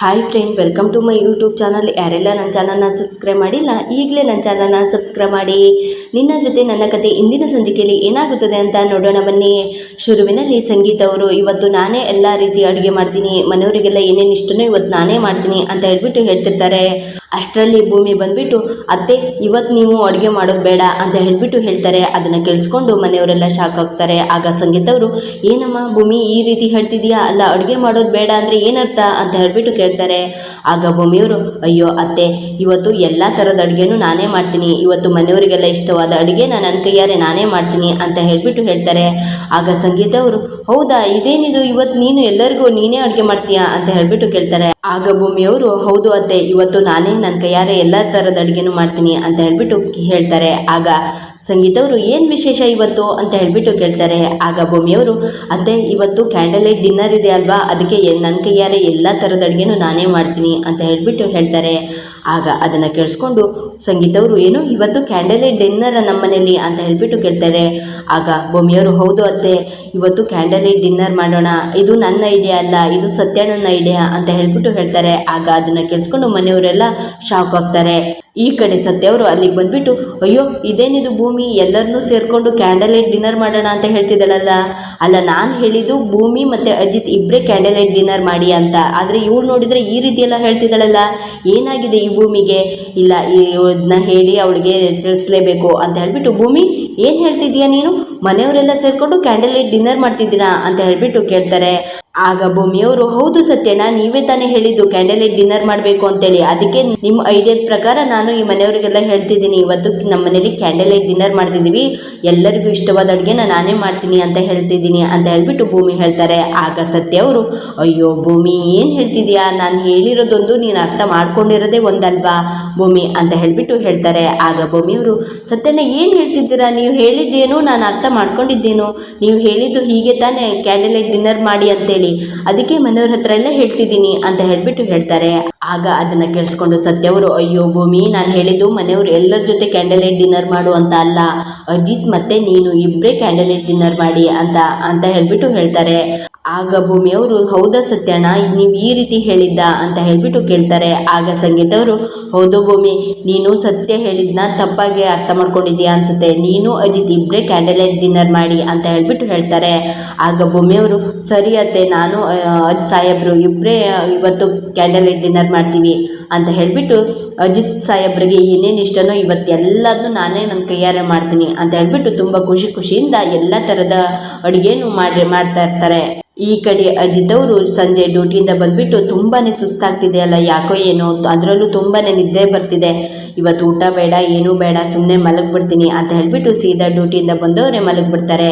Hi friend welcome to my YouTube channel ಯಾರೆಲ್ಲ ನನ್ನ ಚಾನಲ್ನ ಸಬ್ಸ್ಕ್ರೈಬ್ ಮಾಡಿಲ್ಲ, ಈಗಲೇ ನನ್ನ ಚಾನಲ್ನ ಸಬ್ಸ್ಕ್ರೈಬ್ ಮಾಡಿ. ನಿನ್ನ ಜೊತೆ ನನ್ನ ಕತೆ ಇಂದಿನ ಸಂಜಿಕೆಯಲ್ಲಿ ಏನಾಗುತ್ತದೆ ಅಂತ ನೋಡೋಣ ಬನ್ನಿ. ಶುರುವಿನಲ್ಲಿ ಸಂಗೀತ ಅವರು, ಇವತ್ತು ನಾನೇ ಎಲ್ಲ ರೀತಿ ಅಡುಗೆ ಮಾಡ್ತೀನಿ. ಮನೆಯವರಿಗೆಲ್ಲ ಏನೇನು ಇಷ್ಟನೋ ಇವತ್ತು ನಾನೇ ಮಾಡ್ತೀನಿ ಅಂತ ಹೇಳ್ಬಿಟ್ಟು ಹೇಳ್ತಿರ್ತಾರೆ. ಅಷ್ಟರಲ್ಲಿ ಭೂಮಿ ಬಂದ್ಬಿಟ್ಟು, ಅತ್ತೆ ಇವತ್ತು ನೀವು ಅಡುಗೆ ಮಾಡೋದು ಬೇಡ ಅಂತ ಹೇಳಿಬಿಟ್ಟು ಹೇಳ್ತಾರೆ. ಅದನ್ನು ಕೇಳಿಸ್ಕೊಂಡು ಮನೆಯವರೆಲ್ಲ ಶಾಕ್ ಆಗ್ತಾರೆ. ಆಗ ಸಂಗೀತ ಅವರು, ಏನಮ್ಮ, ಭೂಮಿ ಈ ರೀತಿ ಹೇಳ್ತಿದೀಯಾ ಅಲ್ಲ, ಅಡುಗೆ ಮಾಡೋದು ಬೇಡ ಅಂದರೆ ಏನರ್ಥ? ಅಂತ ಹೇಳಿಬಿಟ್ಟು ಕೇಳ್ತಾರೆ. ಆಗ ಭೂಮಿಯವರು ಅಯ್ಯೋ, ಅತ್ತೆ, ಇವತ್ತು ಎಲ್ಲ ಥರದ ಅಡುಗೆನೂ ನಾನೇ ಮಾಡ್ತೀನಿ. ಇವತ್ತು ಮನೆಯವರಿಗೆಲ್ಲ ಇಷ್ಟವಾದ ಅಡುಗೆ ನಾನು ನನ್ನ ಕೈಯಾರೆ ನಾನೇ ಮಾಡ್ತೀನಿ ಅಂತ ಹೇಳಿಬಿಟ್ಟು ಹೇಳ್ತಾರೆ. ಆಗ ಸಂಗೀತ ಅವರು, ಹೌದಾ, ಇದೇನಿದು? ಇವತ್ತು ನೀನು ಎಲ್ಲರಿಗೂ ನೀನೇ ಅಡುಗೆ ಮಾಡ್ತೀಯಾ? ಅಂತ ಹೇಳಿಬಿಟ್ಟು ಕೇಳ್ತಾರೆ. ಆಗ ಭೂಮಿಯವರು ಹೌದು ಅತ್ತೆ, ಇವತ್ತು ನಾನೇ ನನ್ನ ಕೈಯಾರೆ ಎಲ್ಲ ಥರದ ಅಡುಗೆನೂ ಮಾಡ್ತೀನಿ ಅಂತ ಹೇಳ್ಬಿಟ್ಟು ಹೇಳ್ತಾರೆ. ಆಗ ಸಂಗೀತವರು ಏನು ವಿಶೇಷ ಇವತ್ತು ಅಂತ ಹೇಳಿಬಿಟ್ಟು ಕೇಳ್ತಾರೆ. ಆಗ ಭೂಮಿಯವರು, ಅತ್ತೆ, ಇವತ್ತು ಕ್ಯಾಂಡಲ್ ಲೈಟ್ ಡಿನ್ನರ್ ಇದೆ ಅಲ್ವಾ? ಅದಕ್ಕೆ ನನ್ನ ಕೈಯಾರೆ ಎಲ್ಲ ಥರದ ಅಡುಗೆನೂ ನಾನೇ ಮಾಡ್ತೀನಿ ಅಂತ ಹೇಳಿಬಿಟ್ಟು ಹೇಳ್ತಾರೆ. ಆಗ ಅದನ್ನು ಕೇಳಿಸ್ಕೊಂಡು ಸಂಗೀತವರು, ಏನು ಇವತ್ತು ಕ್ಯಾಂಡಲ್ ಲೈಟ್ ಡಿನ್ನರ ನಮ್ಮ ಮನೇಲಿ ಅಂತ ಹೇಳಿಬಿಟ್ಟು ಕೇಳ್ತಾರೆ. ಆಗ ಭೂಮಿಯವರು, ಹೌದು ಅತ್ತೆ, ಇವತ್ತು ಕ್ಯಾಂಡಲ್ ಲೈಟ್ ಡಿನ್ನರ್ ಮಾಡೋಣ. ಇದು ನನ್ನ ಐಡಿಯಾ ಅಲ್ಲ, ಇದು ಸತ್ಯಣ್ಣನ ಐಡಿಯಾ ಅಂತ ಹೇಳಿಬಿಟ್ಟು ಹೇಳ್ತಾರೆ. ಆಗ ಅದನ್ನು ಕೇಳಿಸ್ಕೊಂಡು ಮನೆಯವರೆಲ್ಲ ಶಾಕ್ ಆಗ್ತಾರೆ. ಈ ಕಡೆ ಸತ್ಯ ಅವರು ಅಲ್ಲಿಗೆ ಬಂದುಬಿಟ್ಟು, ಅಯ್ಯೋ, ಇದೇನಿದು ಭೂಮಿ? ಎಲ್ಲರನ್ನೂ ಸೇರಿಕೊಂಡು ಕ್ಯಾಂಡಲ್ ಲೈಟ್ ಡಿನ್ನರ್ ಮಾಡೋಣ ಅಂತ ಹೇಳ್ತಿದ್ದಾಳಲ್ಲ? ಅಲ್ಲ, ನಾನು ಹೇಳಿದ್ದು ಭೂಮಿ ಮತ್ತು ಅಜಿತ್ ಇಬ್ಬರೇ ಕ್ಯಾಂಡಲ್ ಲೈಟ್ ಡಿನ್ನರ್ ಮಾಡಿ ಅಂತ. ಆದರೆ ಇವಳು ನೋಡಿದರೆ ಈ ರೀತಿ ಎಲ್ಲ ಹೇಳ್ತಿದ್ದಾಳಲ್ಲ? ಏನಾಗಿದೆ ಈ ಭೂಮಿಗೆ? ಇಲ್ಲ ಇದನ್ನ ಹೇಳಿ ಅವಳಿಗೆ ತಿಳಿಸ್ಲೇಬೇಕು ಅಂತ ಹೇಳಿಬಿಟ್ಟು, ಭೂಮಿ, ಏನು ಹೇಳ್ತಿದ್ದೀಯಾ ನೀನು? ಮನೆಯವರೆಲ್ಲ ಸೇರಿಕೊಂಡು ಕ್ಯಾಂಡಲ್ ಲೈಟ್ ಡಿನ್ನರ್ ಮಾಡ್ತಿದ್ದೀರಾ ಅಂತ ಹೇಳ್ಬಿಟ್ಟು ಕೇಳ್ತಾರೆ. ಆಗ ಭೂಮಿಯವರು, ಹೌದು ಸತ್ಯನಾ ನೀವೇ ತಾನೇ ಹೇಳಿದ್ದು ಕ್ಯಾಂಡಲ್ ಲೈಟ್ ಡಿನ್ನರ್ ಮಾಡಬೇಕು ಅಂತೇಳಿ. ಅದಕ್ಕೆ ನಿಮ್ಮ ಐಡಿಯಾದ ಪ್ರಕಾರ ನಾನು ಈ ಮನೆಯವರಿಗೆಲ್ಲ ಹೇಳ್ತಿದ್ದೀನಿ. ಇವತ್ತು ನಮ್ಮ ಮನೇಲಿ ಕ್ಯಾಂಡಲ್ ಲೈಟ್ ಡಿನ್ನರ್ ಮಾಡ್ತಿದ್ದೀವಿ. ಎಲ್ಲರಿಗೂ ಇಷ್ಟವಾದ ಅಡುಗೆನ ನಾನೇ ಮಾಡ್ತೀನಿ ಅಂತ ಹೇಳ್ತಿದ್ದೀನಿ ಅಂತ ಹೇಳ್ಬಿಟ್ಟು ಭೂಮಿ ಹೇಳ್ತಾರೆ. ಆಗ ಸತ್ಯ ಅವರು, ಅಯ್ಯೋ ಭೂಮಿ, ಏನು ಹೇಳ್ತಿದ್ಯಾ ನಾನು ಹೇಳಿರೋದೊಂದು ನೀನು ಅರ್ಥ ಮಾಡ್ಕೊಂಡಿರೋದೇ ಒಂದಲ್ವಾ? ಭೂಮಿ ಅಂತ ಹೇಳ್ಬಿಟ್ಟು ಹೇಳ್ತಾರೆ. ಆಗ ಭೂಮಿಯವರು ಸತ್ಯನ ಏನು ಹೇಳ್ತಿದ್ದೀರಾ? ನೀವು ಹೇಳಿದ್ದೇನು ನಾನು ಅರ್ಥ ಮಾಡ್ಕೊಂಡಿದ್ದೇನು? ನೀವು ಹೇಳಿದ್ದು ಹೀಗೆ ತಾನೇ ಕ್ಯಾಂಡಲ್ ಲೈಟ್ ಡಿನ್ನರ್ ಮಾಡಿ ಅಂತೇಳಿ. ಅದಕ್ಕೆ ಮನೆಯವ್ರ ಹತ್ರ ಎಲ್ಲ ಹೇಳ್ತಿದ್ದೀನಿ ಅಂತ ಹೇಳ್ಬಿಟ್ಟು ಹೇಳ್ತಾರೆ. ಆಗ ಅದನ್ನ ಕೇಳಿಸ್ಕೊಂಡು ಸತ್ಯವರು, ಅಯ್ಯೋ ಭೂಮಿ, ನಾನು ಹೇಳಿದ್ದು ಮನೆಯವರು ಎಲ್ಲರ ಜೊತೆ ಕ್ಯಾಂಡಲ್ ಲೈಟ್ ಡಿನ್ನರ್ ಮಾಡು ಅಂತ ಅಲ್ಲ. ಅಜಿತ್ ಮತ್ತೆ ನೀನು ಇಬ್ಬರೇ ಕ್ಯಾಂಡಲ್ ಲೈಟ್ ಡಿನ್ನರ್ ಮಾಡಿ ಅಂತ ಅಂತ ಹೇಳ್ಬಿಟ್ಟು ಹೇಳ್ತಾರೆ. ಆಗ ಭೂಮಿಯವರು ಹೌದಾ ಸತ್ಯಣ್ಣ, ನೀವು ಈ ರೀತಿ ಹೇಳಿದ್ದ ಅಂತ ಹೇಳಿಬಿಟ್ಟು ಕೇಳ್ತಾರೆ. ಆಗ ಸಂಗೀತವರು ಹೌದು ಭೂಮಿ, ನೀನು ಸತ್ಯ ಹೇಳಿದ್ನ ತಪ್ಪಾಗಿ ಅರ್ಥ ಮಾಡ್ಕೊಂಡಿದ್ಯಾ ಅನ್ಸುತ್ತೆ. ನೀನು ಅಜಿತ್ ಇಬ್ಬರೇ ಕ್ಯಾಂಡಲ್ ಲೈಟ್ ಡಿನ್ನರ್ ಮಾಡಿ ಅಂತ ಹೇಳಿಬಿಟ್ಟು ಹೇಳ್ತಾರೆ. ಆಗ ಭೂಮಿಯವರು ಸರಿ ಅತ್ತೆ, ನಾನು ಅಜ್ ಸಾಹೇಬ್ರು ಇಬ್ಬರೇ ಇವತ್ತು ಕ್ಯಾಂಡಲ್ ಲೈಟ್ ಡಿನ್ನರ್ ಮಾಡ್ತೀವಿ ಅಂತ ಹೇಳಿಬಿಟ್ಟು, ಅಜಿತ್ ಸಾಹೇಬ್ರಿಗೆ ಏನೇನು ಇಷ್ಟನೋ ಇವತ್ತು ಎಲ್ಲದನ್ನೂ ನಾನೇ ನನ್ನ ಕೈಯಾರೆ ಮಾಡ್ತೀನಿ ಅಂತ ಹೇಳಿಬಿಟ್ಟು ತುಂಬ ಖುಷಿ ಖುಷಿಯಿಂದ ಎಲ್ಲ ಥರದ ಅಡುಗೆನೂ ಮಾಡಿ ಮಾಡ್ತಾ ಇರ್ತಾರೆ. ಈ ಕಡೆ ಅಜಿತ್ ಅವರು ಸಂಜೆ ಡ್ಯೂಟಿಯಿಂದ ಬಂದ್ಬಿಟ್ಟು ತುಂಬಾ ಸುಸ್ತಾಗ್ತಿದೆ ಅಲ್ಲ, ಯಾಕೋ ಏನೋ ಅದರಲ್ಲೂ ತುಂಬಾ ನಿದ್ದೆ ಬರ್ತಿದೆ. ಇವತ್ತು ಊಟ ಬೇಡ, ಏನೂ ಬೇಡ ಸುಮ್ಮನೆ ಮಲಗಿಬಿಡ್ತೀನಿ ಅಂತ ಹೇಳ್ಬಿಟ್ಟು ಸೀದಾ ಡ್ಯೂಟಿಯಿಂದ ಬಂದವರೇ ಮಲಗಿಬಿಡ್ತಾರೆ.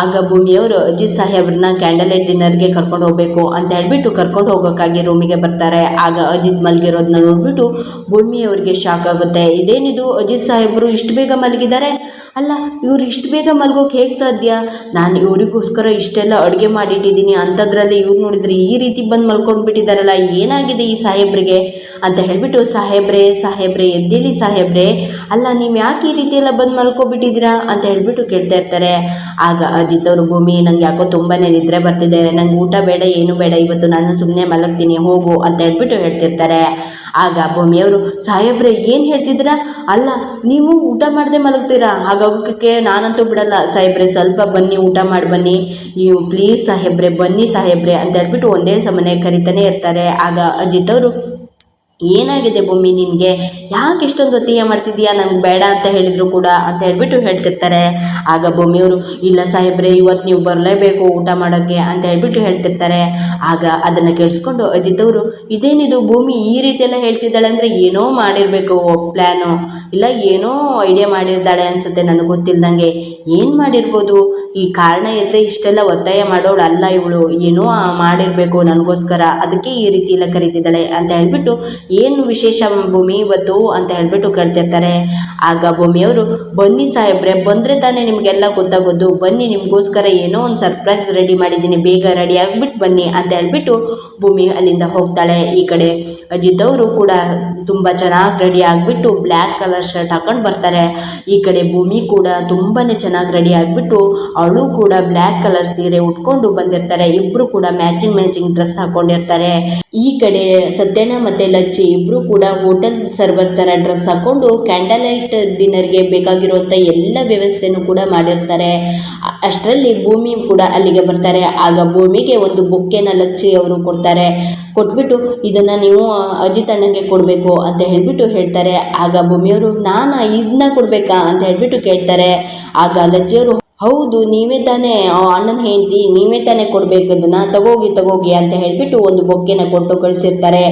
ಆಗ ಭೂಮಿಯವರು, ಅಜಿತ್ ಸಾಹೇಬ್ರನ್ನ ಕ್ಯಾಂಡಲ್ ಡಿನ್ನರ್ಗೆ ಕರ್ಕೊಂಡು ಹೋಗಬೇಕು ಅಂತ ಹೇಳ್ಬಿಟ್ಟು ಕರ್ಕೊಂಡು ಹೋಗೋಕ್ಕಾಗಿ ರೂಮಿಗೆ ಬರ್ತಾರೆ. ಆಗ ಅಜಿತ್ ಮಲಗಿರೋದನ್ನ ನೋಡ್ಬಿಟ್ಟು ಭೂಮಿಯವ್ರಿಗೆ ಶಾಕ್ ಆಗುತ್ತೆ. ಇದೇನಿದು, ಅಜಿತ್ ಸಾಹೇಬರು ಇಷ್ಟು ಬೇಗ ಮಲಗಿದ್ದಾರೆ? ಅಲ್ಲ, ಇವ್ರು ಇಷ್ಟು ಬೇಗ ಮಲಗೋಕೆ ಹೇಗೆ ಸಾಧ್ಯ? ನಾನು ಇವರಿಗೋಸ್ಕರ ಇಷ್ಟೆಲ್ಲ ಅಡುಗೆ ಮಾಡಿಟ್ಟಿದ್ದೀನಿ. ಅಂಥದ್ರಲ್ಲಿ ಇವ್ರು ನೋಡಿದ್ರೆ ಈ ರೀತಿ ಬಂದು ಮಲ್ಕೊಂಡು ಬಿಟ್ಟಿದ್ದಾರಲ್ಲ, ಏನಾಗಿದೆ ಈ ಸಾಹೇಬ್ರಿಗೆ? ಅಂತ ಹೇಳ್ಬಿಟ್ಟು, ಸಾಹೇಬ್ರೆ ಸಾಹೇಬ್ರೆ, ಎದ್ದೇಳಿ ಸಾಹೇಬ್ರೆ, ಅಲ್ಲ ನೀವು ಯಾಕೆ ಈ ರೀತಿ ಎಲ್ಲ ಬಂದು ಮಲ್ಕೊಬಿಟ್ಟಿದ್ದೀರಾ? ಅಂತ ಹೇಳ್ಬಿಟ್ಟು ಕೇಳ್ತಾ ಇರ್ತಾರೆ. ಆಗ ಅಜಿತ್ ಭೂಮಿ, ನಂಗೆ ಯಾಕೋ ತುಂಬಾ ನಿದ್ರೆ ಬರ್ತಿದೆ, ನಂಗೆ ಊಟ ಬೇಡ, ಏನು ಬೇಡ, ಇವತ್ತು ನಾನು ಸುಮ್ಮನೆ ಮಲಗ್ತೀನಿ, ಹೋಗು, ಅಂತ ಹೇಳ್ಬಿಟ್ಟು ಹೇಳ್ತಿರ್ತಾರೆ. ಆಗ ಭೂಮಿಯವರು ಸಾಹೇಬ್ರೆ, ಏನು ಹೇಳ್ತಿದ್ದೀರಾ? ಅಲ್ಲ, ನೀವು ಊಟ ಮಾಡದೆ ಮಲಗ್ತೀರಾ? ಹಾಗಾಗೋಕ್ಕೆ ನಾನಂತೂ ಬಿಡಲ್ಲ. ಸಾಹೇಬ್ರೆ, ಸ್ವಲ್ಪ ಬನ್ನಿ, ಊಟ ಮಾಡಿ ಬನ್ನಿ. ನೀವು ಪ್ಲೀಸ್ ಸಾಹೇಬ್ರೆ ಬನ್ನಿ ಸಾಹೇಬ್ರೆ ಅಂತ ಹೇಳ್ಬಿಟ್ಟು ಒಂದೇ ಸಮನೆ ಕರಿತಾನೆ ಇರ್ತಾರೆ. ಆಗ ಅಜಿತ್ ಅವರು ಏನಾಗಿದೆ ಭೂಮಿ ನಿನಗೆ? ಯಾಕೆ ಇಷ್ಟೊಂದು ಒತ್ತಿಗೆ ಮಾಡ್ತಿದ್ದೀಯಾ? ನನಗೆ ಬೇಡ ಅಂತ ಹೇಳಿದರು ಕೂಡ ಅಂತ ಹೇಳಿಬಿಟ್ಟು ಹೇಳ್ತಿರ್ತಾರೆ. ಆಗ ಭೂಮಿಯವರು, ಇಲ್ಲ ಸಾಹೇಬ್ರೆ ಇವತ್ತು ನೀವು ಬರಲೇಬೇಕು ಊಟ ಮಾಡೋಕ್ಕೆ ಅಂತ ಹೇಳ್ಬಿಟ್ಟು ಹೇಳ್ತಿರ್ತಾರೆ. ಆಗ ಅದನ್ನು ಕೇಳಿಸ್ಕೊಂಡು ಅಜಿತವರು, ಇದೇನಿದು ಭೂಮಿ ಈ ರೀತಿ ಎಲ್ಲ ಹೇಳ್ತಿದ್ದಾಳೆ ಅಂದರೆ ಏನೋ ಮಾಡಿರಬೇಕು ಪ್ಲ್ಯಾನು ಇಲ್ಲ ಏನೋ ಐಡಿಯಾ ಮಾಡಿರ್ತಾಳೆ ಅನಿಸುತ್ತೆ ನನಗೆ ಗೊತ್ತಿಲ್ಲದಂಗೆ ಏನು ಮಾಡಿರ್ಬೋದು? ಈ ಕಾರಣ ಇದ್ದರೆ ಇಷ್ಟೆಲ್ಲ ಒತ್ತಾಯ ಮಾಡೋಳು ಅಲ್ಲ ಇವಳು. ಏನೋ ಮಾಡಿರಬೇಕು ನನಗೋಸ್ಕರ. ಅದಕ್ಕೆ ಈ ರೀತಿ ಕರೀತಿದ್ದಾಳೆ ಅಂತ ಹೇಳ್ಬಿಟ್ಟು ಏನು ವಿಶೇಷ ಭೂಮಿ ಇವತ್ತು ಅಂತ ಹೇಳಿಬಿಟ್ಟು ಕೇಳ್ತಿರ್ತಾರೆ. ಆಗ ಭೂಮಿಯವರು, ಬನ್ನಿ ಸಾಹೇಬ್ರೆ, ಬಂದರೆ ತಾನೇ ನಿಮಗೆಲ್ಲ ಗೊತ್ತಾಗೋದು. ಬನ್ನಿ, ನಿಮಗೋಸ್ಕರ ಏನೋ ಒಂದು ಸರ್ಪ್ರೈಸ್ ರೆಡಿ ಮಾಡಿದ್ದೀನಿ. ಬೇಗ ರೆಡಿ ಆಗಿಬಿಟ್ಟು ಬನ್ನಿ ಅಂತ ಹೇಳ್ಬಿಟ್ಟು ಭೂಮಿ ಅಲ್ಲಿಂದ ಹೋಗ್ತಾಳೆ. ಈ ಕಡೆ ಅಜಿತ್ ಅವರು ಕೂಡ ತುಂಬ ಚೆನ್ನಾಗಿ ರೆಡಿ ಆಗಿಬಿಟ್ಟು ಬ್ಲ್ಯಾಕ್ ಕಲರ್ ಶರ್ಟ್ ಹಾಕೊಂಡು ಬರ್ತಾರೆ. ಈ ಕಡೆ ಭೂಮಿ ಕೂಡ ತುಂಬಾ ಚೆನ್ನಾಗಿ ರೆಡಿ ಆಗಿಬಿಟ್ಟು ಅವಳು ಕೂಡ ಬ್ಲ್ಯಾಕ್ ಕಲರ್ ಸೀರೆ ಉಟ್ಕೊಂಡು ಬಂದಿರ್ತಾರೆ. ಇಬ್ಬರು ಕೂಡ ಮ್ಯಾಚಿಂಗ್ ಮ್ಯಾಚಿಂಗ್ ಡ್ರೆಸ್ ಹಾಕೊಂಡಿರ್ತಾರೆ. ಈ ಕಡೆ ಸತ್ಯಣ್ಣ ಮತ್ತು ಲಚ್ಚಿ ಇಬ್ಬರೂ ಕೂಡ ಹೋಟೆಲ್ ಸರ್ವರ್ ಥರ ಡ್ರೆಸ್ ಹಾಕ್ಕೊಂಡು ಕ್ಯಾಂಡಲ್ ಲೈಟ್ ಡಿನ್ನರ್ಗೆ ಬೇಕಾಗಿರುವಂಥ ಎಲ್ಲ ವ್ಯವಸ್ಥೆನು ಕೂಡ ಮಾಡಿರ್ತಾರೆ. ಅಷ್ಟರಲ್ಲಿ ಭೂಮಿ ಕೂಡ ಅಲ್ಲಿಗೆ ಬರ್ತಾರೆ. ಆಗ ಭೂಮಿಗೆ ಒಂದು ಬೊಕ್ಕೆನ ಲಚ್ಚಿ ಅವರು ಕೊಡ್ತಾರೆ. ಕೊಟ್ಬಿಟ್ಟು ಇದನ್ನು ನೀವು ಅಜಿತ್ ಅಣ್ಣಗೆ ಕೊಡಬೇಕು ಅಂತ ಹೇಳಿಬಿಟ್ಟು ಹೇಳ್ತಾರೆ. ಆಗ ಭೂಮಿಯವರು, ನಾನು ಇದನ್ನ ಕೊಡಬೇಕಾ? ಅಂತ ಹೇಳಿಬಿಟ್ಟು ಕೇಳ್ತಾರೆ. ಆಗ ಲಜ್ಜಿಯವರು ಹೌದು, ನೀವೇ ತಾನೇ ಅಣ್ಣನ ಹೆಂಡತಿ, ನೀವೇ ತಾನೇ ಕೊಡಬೇಕು ಅದನ್ನು ತಗೋಗಿ ತಗೋಗಿ ಅಂತ ಹೇಳಿಬಿಟ್ಟು ಒಂದು ಬೊಕ್ಕೆನ ಕೊಟ್ಟು ಕಳಿಸಿರ್ತಾರೆ.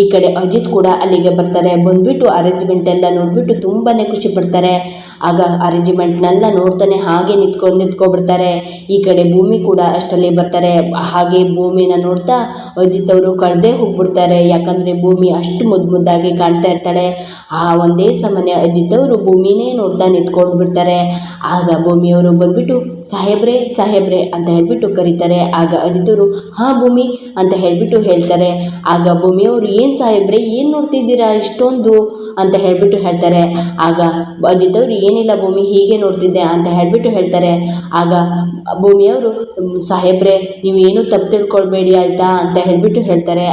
ಈ ಕಡೆ ಅಜಿತ್ ಕೂಡ ಅಲ್ಲಿಗೆ ಬರ್ತಾರೆ. ಬಂದುಬಿಟ್ಟು ಅರೇಂಜ್ಮೆಂಟ್ ಎಲ್ಲ ನೋಡಿಬಿಟ್ಟು ತುಂಬಾ ಖುಷಿ ಪಡ್ತಾರೆ. ಆಗ ಅರೇಂಜ್ಮೆಂಟ್ನೆಲ್ಲ ನೋಡ್ತಾನೆ ಹಾಗೆ ನಿಂತ್ಕೊಂಡು ನಿಂತ್ಕೊಬಿಡ್ತಾರೆ. ಈ ಕಡೆ ಭೂಮಿ ಕೂಡ ಅಷ್ಟರಲ್ಲಿ ಬರ್ತಾರೆ. ಹಾಗೆ ಭೂಮಿನ ನೋಡ್ತಾ ಅಜಿತ್ ಅವರು ಕಳೆದೇ ಹೋಗ್ಬಿಡ್ತಾರೆ. ಯಾಕಂದರೆ ಭೂಮಿ ಅಷ್ಟು ಮುದ್ದು ಮುದ್ದಾಗಿ ಕಾಣ್ತಾ ಇರ್ತಾಳೆ. ಆ ಒಂದೇ ಸಮನೆ ಅಜಿತ್ ಅವರು ಭೂಮಿನೇ ನೋಡ್ತಾ ನಿಂತ್ಕೊಂಡು ಬಿಡ್ತಾರೆ ಆಗ ಭೂಮಿಯವರು ಬಂದ್ಬಿಟ್ಟು, ಸಾಹೇಬ್ರೆ ಸಾಹೇಬ್ರೆ ಅಂತ ಹೇಳ್ಬಿಟ್ಟು ಕರೀತಾರೆ. ಆಗ ಅಜಿತ್ ಅವರು, ಹಾಂ ಭೂಮಿ ಅಂತ ಹೇಳ್ಬಿಟ್ಟು ಹೇಳ್ತಾರೆ. ಆಗ ಭೂಮಿಯವರು ಏನು ಸಾಹೇಬ್ರೆ, ಏನು ನೋಡ್ತಿದ್ದೀರಾ ಇಷ್ಟೊಂದು? ಅಂತ ಹೇಳ್ಬಿಟ್ಟು ಹೇಳ್ತಾರೆ. ಆಗ ಅಜಿತ್ ಅವರು ಏನಿಲ್ಲ ಭೂಮಿ ಹೀಗೆ ನೋಡ್ತಿದ್ದೆ ಅಂತ ಹೇಳ್ಬಿಟ್ಟು ಹೇಳ್ತಾರೆ. ಆಗ ಭೂಮಿಯವರು ಸಾಹೇಬ್ರೆ ನೀವು ಏನು ತಪ್ಪು ತಿಳ್ಕೊಳ್ಬೇಡಿ ಆಯ್ತಾ? ಅಂತ ಹೇಳ್ಬಿಟ್ಟು ಹೇಳ್ತಾರೆ.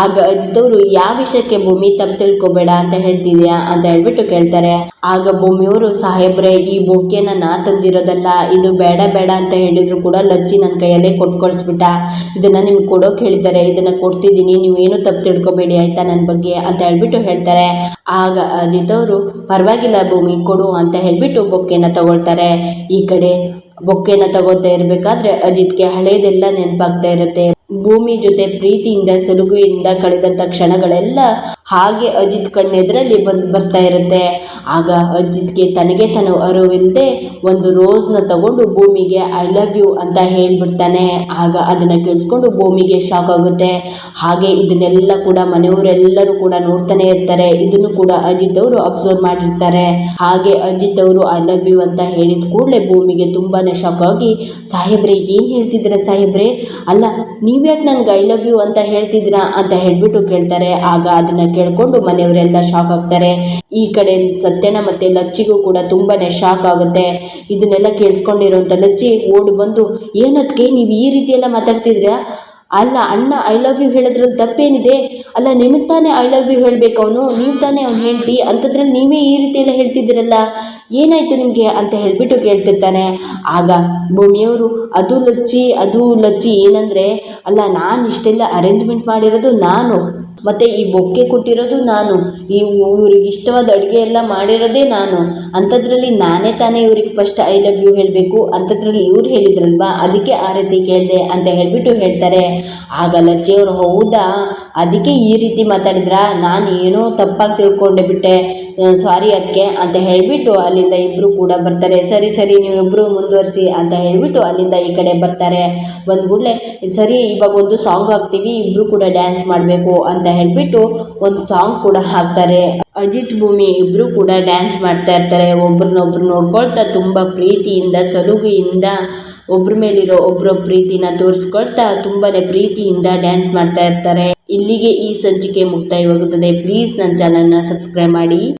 ಆಗ ಅಜಿತ್ ಅವರು ಯಾವ ವಿಷಯಕ್ಕೆ ಭೂಮಿ ತಪ್ಪು ತಿಳ್ಕೊಬೇಡ ಅಂತ ಹೇಳ್ತಿದ್ಯಾ? ಅಂತ ಹೇಳ್ಬಿಟ್ಟು ಕೇಳ್ತಾರೆ. ಆಗ ಭೂಮಿಯವರು, ಸಾಹೇಬ್ರೆ, ಈ ಬೊಕ್ಕೆನ ನಾ ತಂದಿರೋದಲ್ಲ, ಇದು ಬೇಡ ಬೇಡ ಅಂತ ಹೇಳಿದ್ರು ಕೂಡ ಲಜ್ಜಿ ನನ್ನ ಕೈಯಲ್ಲೇ ಕೊಟ್ಟು ಕಳಿಸ್ಬಿಟ್ಟ ಇದನ್ನು ನಿಮ್ಗೆ ಕೊಡೋಕೆ ಹೇಳಿದ್ದಾರೆ, ಇದನ್ನ ಕೊಡ್ತಿದ್ದೀನಿ, ನೀವೇನು ತಪ್ಪು ತಿಳ್ಕೊಬೇಡಿ ಆಯ್ತಾ ನನ್ನ ಬಗ್ಗೆ? ಅಂತ ಹೇಳ್ಬಿಟ್ಟು ಹೇಳ್ತಾರೆ. ಆಗ ಅಜಿತ್ ಅವರು ಪರವಾಗಿಲ್ಲ ಭೂಮಿ, ಕೊಡು ಅಂತ ಹೇಳ್ಬಿಟ್ಟು ಬೊಕ್ಕೆನ ತಗೊಳ್ತಾರೆ. ಈ ಕಡೆ ಬೊಕ್ಕೆನ ತಗೋತಾ ಇರಬೇಕಾದ್ರೆ ಅಜಿತ್ಗೆ ಹಳೇದೆಲ್ಲ ನೆನಪಾಗ್ತಾ ಇರುತ್ತೆ. ಭೂಮಿ ಜೊತೆ ಪ್ರೀತಿಯಿಂದ, ಸಲುಗೆಯಿಂದ ಕಳೆದಂಥ ಕ್ಷಣಗಳೆಲ್ಲ ಹಾಗೆ ಅಜಿತ್ ಕಣ್ಣೆದುರಲ್ಲಿ ಬಂದು ಬರ್ತಾ ಇರುತ್ತೆ. ಆಗ ಅಜಿತ್ಗೆ ತನಗೆ ತಾನು ಅರಿವಿಲ್ಲದೆ ಒಂದು ರೋಸ್ನ ತಗೊಂಡು ಭೂಮಿಗೆ ಐ ಲವ್ ಯು ಅಂತ ಹೇಳ್ಬಿಡ್ತಾನೆ. ಆಗ ಅದನ್ನು ಕೇಳಿಸ್ಕೊಂಡು ಭೂಮಿಗೆ ಶಾಕ್ ಆಗುತ್ತೆ. ಹಾಗೆ ಇದನ್ನೆಲ್ಲ ಕೂಡ ಮನೆಯವರೆಲ್ಲರೂ ಕೂಡ ನೋಡ್ತಾನೆ ಇರ್ತಾರೆ. ಇದನ್ನು ಕೂಡ ಅಜಿತ್ ಅವರು ಅಬ್ಸರ್ವ್ ಮಾಡಿರ್ತಾರೆ. ಹಾಗೆ ಅಜಿತ್ ಅವರು ಐ ಲವ್ ಯು ಅಂತ ಹೇಳಿದ ಕೂಡಲೇ ಭೂಮಿಗೆ ತುಂಬಾ ಶಾಕ್ ಆಗಿ, ಸಾಹೇಬ್ರೆ, ಏನು ಹೇಳ್ತಿದ್ದೀರಾ ಸಾಹೇಬ್ರೆ? ಅಲ್ಲ ನೀವ್ಯಾಕೆ ನನ್ಗೆ ಐ ಲವ್ ಯು ಅಂತ ಹೇಳ್ತಿದ್ದೀರಾ ಅಂತ ಹೇಳ್ಬಿಟ್ಟು ಕೇಳ್ತಾರೆ. ಆಗ ಅದನ್ನ ಕೇಳ್ಕೊಂಡು ಮನೆಯವರೆಲ್ಲ ಶಾಕ್ ಆಗ್ತಾರೆ. ಈ ಕಡೆ ಸತ್ಯಣ್ಣ ಮತ್ತೆ ಲಚ್ಚಿಗೂ ಕೂಡ ತುಂಬಾನೇ ಶಾಕ್ ಆಗುತ್ತೆ. ಇದನ್ನೆಲ್ಲ ಕೇಳಿಸ್ಕೊಂಡಿರೋಂಥ ಲಚ್ಚಿ ಓಡಿ ಬಂದು ಏನದಕ್ಕೆ ನೀವು ಈ ರೀತಿ ಎಲ್ಲ ಮಾತಾಡ್ತಿದ್ದೀರಾ? ಅಲ್ಲ, ಅಣ್ಣ ಐ ಲವ್ ಯು ಹೇಳೋದ್ರಲ್ಲಿ ತಪ್ಪೇನಿದೆ? ಅಲ್ಲ, ನಿಮಗೆ ತಾನೇ ಐ ಲವ್ ಯು ಹೇಳಬೇಕು ಅವನು? ನೀವು ತಾನೇ ಅವ್ನು ಹೇಳ್ತಿ ಅಂಥದ್ರಲ್ಲಿ ನೀವೇ ಈ ರೀತಿ ಎಲ್ಲ ಹೇಳ್ತಿದ್ದೀರಲ್ಲ? ಏನಾಯಿತು ನಿಮಗೆ? ಅಂತ ಹೇಳಿಬಿಟ್ಟು ಕೇಳ್ತಿರ್ತಾನೆ. ಆಗ ಭೂಮಿಯವರು, ಅದು ಲಚ್ಚಿ ಅದು ಲಚ್ಚಿ, ಏನಂದರೆ, ಅಲ್ಲ, ನಾನು ಇಷ್ಟೆಲ್ಲ ಅರೇಂಜ್ಮೆಂಟ್ ಮಾಡಿರೋದು ನಾನು. ಮತ್ತು ಈ ಬೊಕ್ಕೆ ಕೊಟ್ಟಿರೋದು ನಾನು. ಈ ಇವ್ರಿಗೆ ಇಷ್ಟವಾದ ಅಡುಗೆ ಎಲ್ಲ ಮಾಡಿರೋದೇ ನಾನು. ಅಂಥದ್ರಲ್ಲಿ ನಾನೇ ತಾನೇ ಇವ್ರಿಗೆ ಫಸ್ಟ್ ಐ ಲವ್ ಯು ಹೇಳಬೇಕು. ಅಂಥದ್ರಲ್ಲಿ ಇವ್ರು ಹೇಳಿದ್ರಲ್ವಾ? ಅದಕ್ಕೆ ಆ ರೀತಿ ಕೇಳಿದೆ ಅಂತ ಹೇಳಿಬಿಟ್ಟು ಹೇಳ್ತಾರೆ. ಆಗ ಲಚ್ಚಿಯವರು ಹೌದಾ? ಅದಕ್ಕೆ ಈ ರೀತಿ ಮಾತಾಡಿದ್ರಾ? ನಾನು ಏನೋ ತಪ್ಪಾಗಿ ತಿಳ್ಕೊಂಡೆ ಬಿಟ್ಟೆ. ಸಾರಿ ಅದಕ್ಕೆ ಅಂತ ಹೇಳಿಬಿಟ್ಟು ಅಲ್ಲಿಂದ ಇಬ್ಬರು ಕೂಡ ಬರ್ತಾರೆ. ಸರಿ ಸರಿ ನೀವಿಬ್ಬರು ಮುಂದುವರಿಸಿ ಅಂತ ಹೇಳಿಬಿಟ್ಟು ಅಲ್ಲಿಂದ ಈ ಕಡೆ ಬರ್ತಾರೆ. ಬಂದ ಕೂಡಲೇ ಸರಿ ಇವಾಗ ಒಂದು ಸಾಂಗ್ ಹಾಕ್ತೀವಿ ಇಬ್ಬರು ಕೂಡ ಡ್ಯಾನ್ಸ್ ಮಾಡಬೇಕು ಅಂತ ಹೇಳಿಬಿಟ್ಟು ಒಂದು ಸಾಂಗ್ ಕೂಡ ಹಾಕ್ತಾರೆ. ಅಜಿತ್ ಭೂಮಿ ಇಬ್ಬರು ಕೂಡ ಡ್ಯಾನ್ಸ್ ಮಾಡ್ತಾ ಇರ್ತಾರೆ. ಒಬ್ರನ್ನೊಬ್ರು ನೋಡ್ಕೊಳ್ತಾ ತುಂಬ ಪ್ರೀತಿಯಿಂದ, ಸಲುಗೆಯಿಂದ, ಒಬ್ರ ಮೇಲಿರೋ ಒಬ್ಬರ ಪ್ರೀತಿನ ತೋರಿಸ್ಕೊಳ್ತಾ ತುಂಬಾ ಪ್ರೀತಿಯಿಂದ ಡ್ಯಾನ್ಸ್ ಮಾಡ್ತಾ ಇರ್ತಾರೆ. ಇಲ್ಲಿಗೆ ಈ ಸಂಚಿಕೆ ಮುಕ್ತಾಯವಾಗುತ್ತದೆ. ಪ್ಲೀಸ್ ನನ್ನ ಚಾನಲ್ನ ಸಬ್ಸ್ಕ್ರೈಬ್ ಮಾಡಿ.